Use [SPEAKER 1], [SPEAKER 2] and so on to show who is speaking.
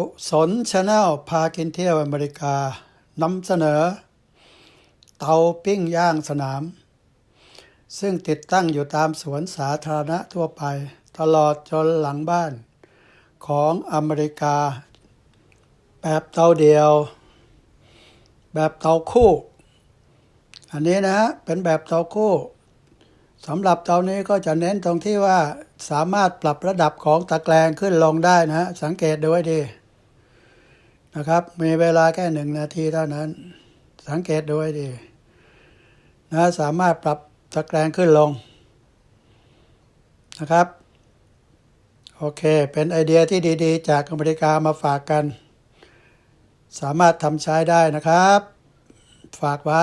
[SPEAKER 1] กุศลชาแนลพากินเที่ยวอเมริกานำเสนอ เตาปิ้งย่างสนาม ซึ่งติดตั้งอยู่ตามสวนสาธารณะทั่วไป ตลอดจนหลังบ้านของอเมริกา แบบเตาเดียว แบบเตาคู่ อันนี้นะฮะเป็นแบบเตาคู่สำหรับเตานี้ก็จะเน้นตรงที่ว่าสามารถปรับระดับของตะแกรงขึ้นลงได้นะฮะสังเกตดูให้ดี นะครับ มีเวลาแค่หนึ่งนาทีเท่านั้น สังเกตดูให้ดีนะสามารถปรับตะแกรงขึ้นลงนะครับ โอเค เป็นไอเดียที่ดีๆ จากอเมริกามาฝากกัน สามารถทำใช้ได้นะครับ ฝากไว้